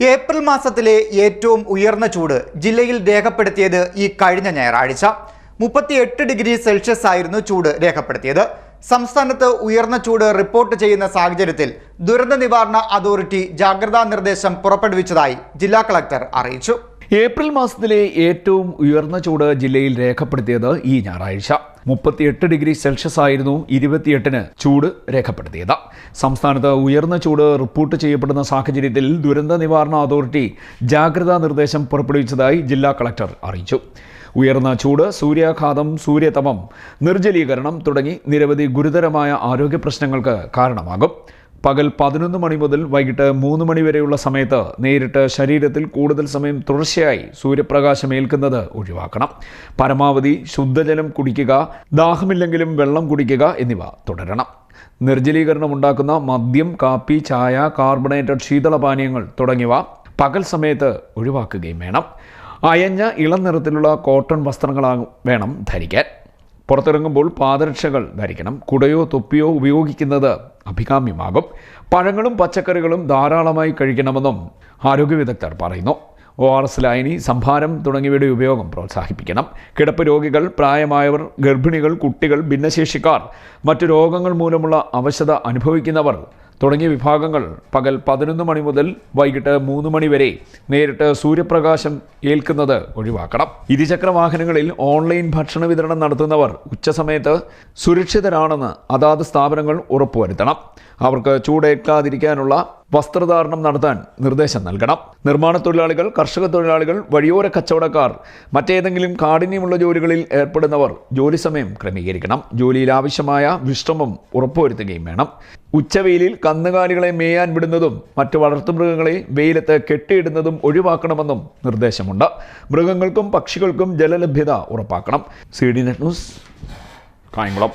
April മാസത്തിലെ ഏറ്റവും ഉയർന്ന ചൂട് ജില്ലയിൽ രേഖപ്പെടുത്തിയത് ഈ കഴിഞ്ഞ ഞായറാഴ്ച. മുപ്പത്തിയെട്ട് ഡിഗ്രി സെൽഷ്യസ് ആയിരുന്നു ചൂട് രേഖപ്പെടുത്തിയത്. സംസ്ഥാനത്ത് ഉയർന്ന ചൂട് റിപ്പോർട്ട് ചെയ്യുന്ന സാഹചര്യത്തിൽ ദുരന്ത നിവാരണ അതോറിറ്റി ജാഗ്രതാ നിർദ്ദേശം പുറപ്പെടുവിച്ചതായി ജില്ലാ കളക്ടർ അറിയിച്ചു. ഏപ്രിൽ മാസത്തിലെ ഏറ്റവും ഉയർന്ന ചൂട് ജില്ലയിൽ രേഖപ്പെടുത്തിയത് ഈ ഞായറാഴ്ച. മുപ്പത്തിയെട്ട് ഡിഗ്രി സെൽഷ്യസ് ആയിരുന്നു ഇരുപത്തിയെട്ടിന് ചൂട് രേഖപ്പെടുത്തിയത്. സംസ്ഥാനത്ത് ഉയർന്ന ചൂട് റിപ്പോർട്ട് ചെയ്യപ്പെടുന്ന സാഹചര്യത്തിൽ ദുരന്ത നിവാരണ അതോറിറ്റി ജാഗ്രതാ നിർദ്ദേശം പുറപ്പെടുവിച്ചതായി ജില്ലാ കളക്ടർ അറിയിച്ചു. ഉയർന്ന ചൂട് സൂര്യാഘാതം സൂര്യതപം നിർജലീകരണം തുടങ്ങി നിരവധി ഗുരുതരമായ ആരോഗ്യ പ്രശ്നങ്ങൾക്ക് കാരണമാകും. പകൽ പതിനൊന്ന് മണി മുതൽ വൈകിട്ട് മൂന്ന് മണി വരെയുള്ള സമയത്ത് നേരിട്ട് ശരീരത്തിൽ കൂടുതൽ സമയം തുടർച്ചയായി സൂര്യപ്രകാശം ഏൽക്കുന്നത് ഒഴിവാക്കണം. പരമാവധി ശുദ്ധജലം കുടിക്കുക ദാഹമില്ലെങ്കിലും വെള്ളം കുടിക്കുക എന്നിവ തുടരണം. നിർജലീകരണം ഉണ്ടാക്കുന്ന മദ്യം കാപ്പി ചായ കാർബണേറ്റഡ് ശീതളപാനീയങ്ങൾ തുടങ്ങിയവ പകൽ സമയത്ത് ഒഴിവാക്കുകയും വേണം. അയഞ്ഞ ഇളം നിറത്തിലുള്ള കോട്ടൺ വസ്ത്രങ്ങളാകും വേണം ധരിക്കാൻ. പുറത്തിറങ്ങുമ്പോൾ പാദരക്ഷകൾ ധരിക്കണം. കുടയോ തൊപ്പിയോ ഉപയോഗിക്കുന്നത് അഭികാമ്യമാകും. പഴങ്ങളും പച്ചക്കറികളും ധാരാളമായി കഴിക്കണമെന്നും ആരോഗ്യ വിദഗ്ധർ പറയുന്നു. ഒ ആർ എസ് ലൈനി സംഭാരം തുടങ്ങിയവയുടെ ഉപയോഗം പ്രോത്സാഹിപ്പിക്കണം. കിടപ്പ് രോഗികൾ പ്രായമായവർ ഗർഭിണികൾ കുട്ടികൾ ഭിന്നശേഷിക്കാർ മറ്റു രോഗങ്ങൾ മൂലമുള്ള അവശത അനുഭവിക്കുന്നവർ തുടങ്ങിയ വിഭാഗങ്ങൾ പകൽ പതിനൊന്ന് മണി മുതൽ വൈകിട്ട് മൂന്ന് മണി വരെ നേരിട്ട് സൂര്യപ്രകാശം ഏൽക്കുന്നത് ഒഴിവാക്കണം. ഇരുചക്ര വാഹനങ്ങളിൽ ഓൺലൈൻ ഭക്ഷണ വിതരണം നടത്തുന്നവർ ഉച്ചസമയത്ത് സുരക്ഷിതരാണെന്ന് അതാത് സ്ഥാപനങ്ങൾ ഉറപ്പുവരുത്തണം. അവർക്ക് ചൂടേൽക്കാതിരിക്കാനുള്ള വസ്ത്രധാരണം നടത്താൻ നിർദ്ദേശം നൽകണം. നിർമ്മാണ തൊഴിലാളികൾ കർഷക തൊഴിലാളികൾ വഴിയോര കച്ചവടക്കാർ മറ്റേതെങ്കിലും കാഠിന്യമുള്ള ജോലികളിൽ ഏർപ്പെടുന്നവർ ജോലി സമയം ക്രമീകരിക്കണം. ജോലിയിൽ ആവശ്യമായ വിശ്രമം ഉറപ്പുവരുത്തുകയും വേണം. ഉച്ചവെയിലിൽ കന്നുകാലികളെ മേയാൻ വിടുന്നതും മറ്റു വളർത്തുമൃഗങ്ങളെ വെയിലത്ത് കെട്ടിയിടുന്നതും ഒഴിവാക്കണമെന്നും നിർദ്ദേശമുണ്ട്. മൃഗങ്ങൾക്കും പക്ഷികൾക്കും ജലലഭ്യത ഉറപ്പാക്കണം. C D net news Kayamkulam.